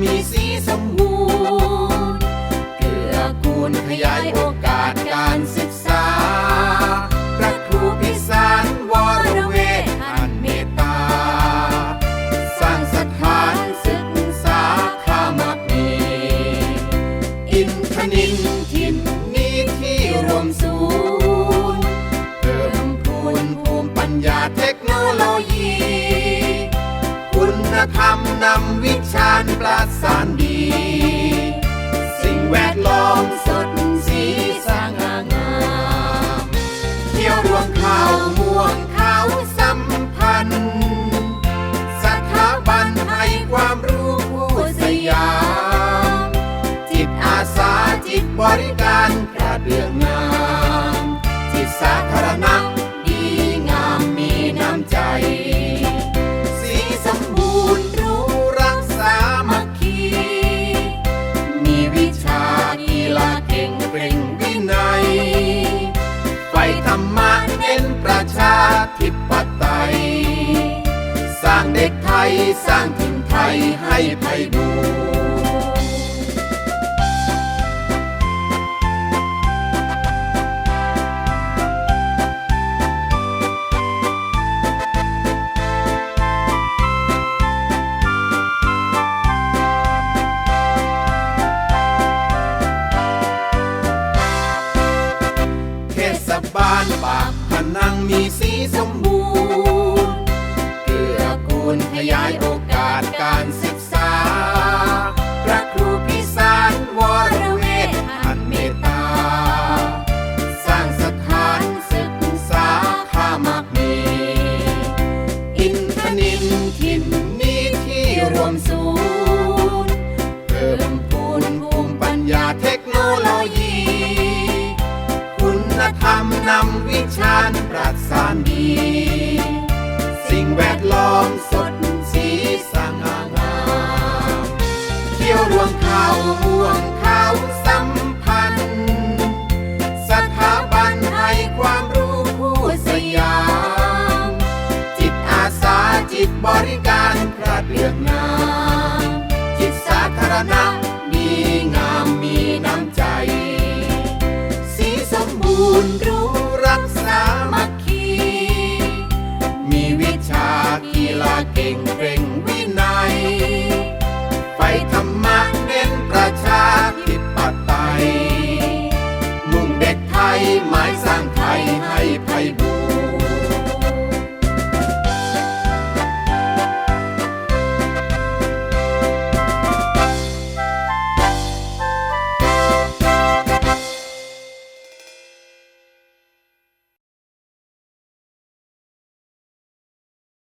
มีสีสมบูรณ์เกื้อกูลขยายโอกาสการศึกษา พระครูพิสารวรเวทท่านเมตตา สร้างสถานศึกษาขามักมีอินทนินทินนี้ที่รวมศูนย์เพิ่มพูนภูมิปัญญาเทคโน ธรรมนำวิชาประสานดี สิ่งแวดล้อมสดสีสง่างามเที่ยวรวมคำา ยสร้างถิ่นไทยให้ไพบูบานปากพนังมีสิ ธรรมนำวิชาประสานี สิ่งแวดล้อมสดสีสง่างามเที่ยวรวงเขาห่วงเขาสัมพันธ์สถาบันให้ความรู้ผู้สยาม จิตอาสาจิตบริการพระเลือกนามจิตสาธารณะมีงามมีน้ำใจ Pai, Pai, Pai, Pai.